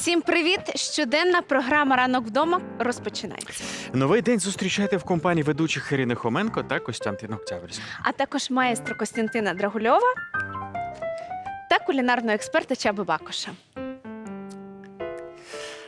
Всім привіт! Щоденна програма Ранок вдома розпочинається. Новий день зустрічайте в компанії ведучих Ірини Хоменко та Костянтин Октябрьський. А також майстра Костянтина Драгульова та кулінарного експерта Чаби Бакоша.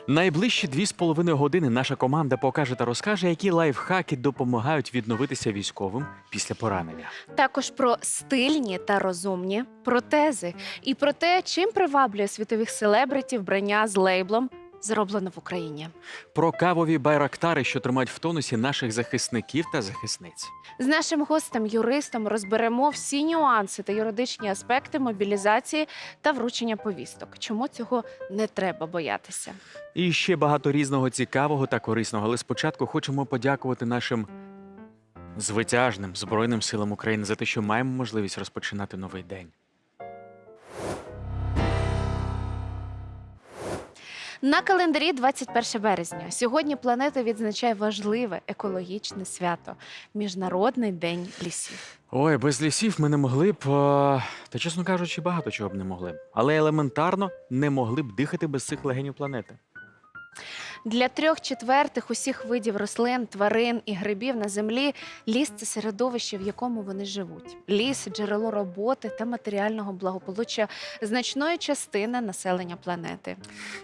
Найближчі дві з половиною години наша команда покаже та розкаже, які лайфхаки допомагають відновитися військовим після поранення. Також про стильні та розумні протези і про те, чим приваблює світових селебритів брання з лейблом зроблено в Україні. Про кавові байрактари, що тримають в тонусі наших захисників та захисниць. З нашим гостем, юристом, розберемо всі нюанси та юридичні аспекти мобілізації та вручення повісток. Чому цього не треба боятися? І ще багато різного цікавого та корисного. Але спочатку хочемо подякувати нашим звитяжним Збройним силам України за те, що маємо можливість розпочинати новий день. На календарі 21 березня. Сьогодні планета відзначає важливе екологічне свято Міжнародний день лісів. Ой, без лісів ми не могли б, е, та чесно кажучи, багато чого б не могли. Але елементарно не могли б дихати без цих легенів планети. Для трьох четвертих усіх видів рослин, тварин і грибів на землі ліс це середовище, в якому вони живуть. Ліс джерело роботи та матеріального благополуччя значної частини населення планети.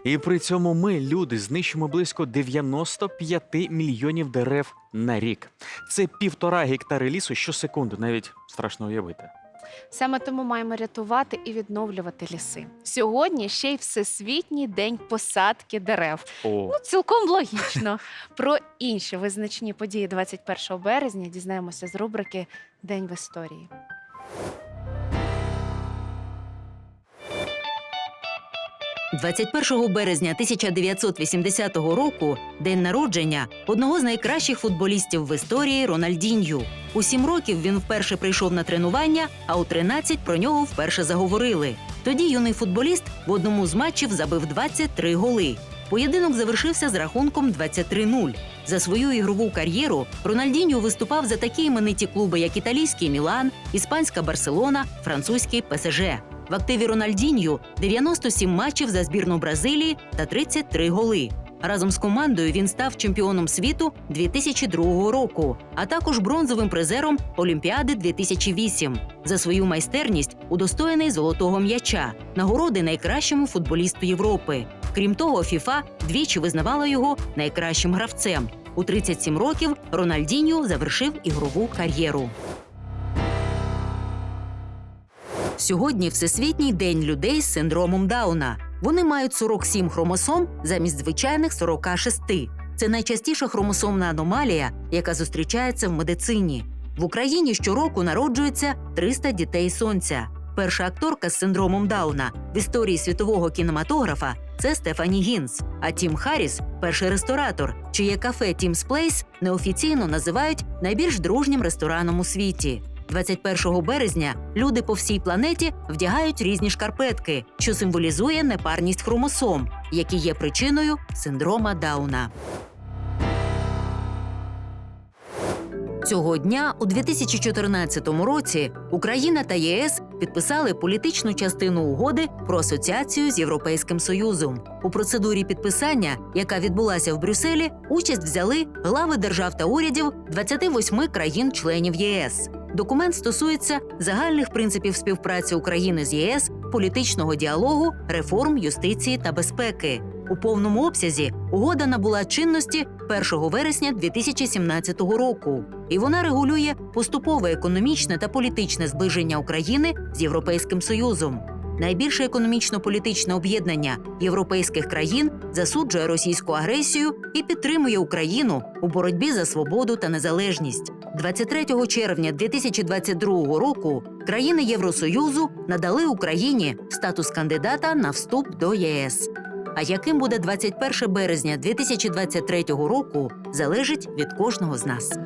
І при цьому ми, люди, знищимо близько 95 мільйонів дерев на рік. Це півтора гектари лісу щосекунду, навіть страшно уявити. Саме тому маємо рятувати і відновлювати ліси. Сьогодні ще й всесвітній день посадки дерев. О, Ну, цілком логічно. Про інші визначні події 21 березня дізнаємося з рубрики День в історії. – 21 березня 1980 року день народження одного з найкращих футболістів в історії Рональдінью. У сім років він вперше прийшов на тренування, а у 13 про нього вперше заговорили. Тоді юний футболіст в одному з матчів забив 23 голи. Поєдинок завершився з рахунком 23-0. За свою ігрову кар'єру Рональдіньо виступав за такі імениті клуби, як італійський Мілан, іспанська Барселона, французький ПСЖ. В активі Рональдіньо 97 матчів за збірну Бразилії та 33 голи. Разом з командою він став чемпіоном світу 2002 року, а також бронзовим призером Олімпіади 2008. За свою майстерність удостоєний золотого м'яча, нагороди найкращому футболісту Європи. Крім того, ФІФА двічі визнавала його найкращим гравцем. У 37 років Рональдіньо завершив ігрову кар'єру. Сьогодні Всесвітній день людей з синдромом Дауна. Вони мають 47 хромосом замість звичайних 46. Це найчастіша хромосомна аномалія, яка зустрічається в медицині. В Україні щороку народжується 300 дітей сонця. Перша акторка з синдромом Дауна в історії світового кінематографа це Стефані Гінс. А Тім Харріс перший ресторатор, чиє кафе Тім's Place неофіційно називають найбільш дружнім рестораном у світі. 21 березня люди по всій планеті вдягають різні шкарпетки, що символізує непарність хромосом, які є причиною синдрома Дауна. Цього дня у 2014 році Україна та ЄС підписали політичну частину угоди про асоціацію з Європейським Союзом. У процедурі підписання, яка відбулася в Брюсселі, участь взяли глави держав та урядів 28 країн-членів ЄС. Документ стосується загальних принципів співпраці України з ЄС, політичного діалогу, реформ юстиції та безпеки. У повному обсязі угода набула чинності 1 вересня 2017 року, і вона регулює поступове економічне та політичне зближення України з Європейським Союзом. Найбільше економічно-політичне об'єднання європейських країн засуджує російську агресію і підтримує Україну у боротьбі за свободу та незалежність. 23 червня 2022 року країни Євросоюзу надали Україні статус кандидата на вступ до ЄС. А яким буде 21 березня 2023 року, залежить від кожного з нас.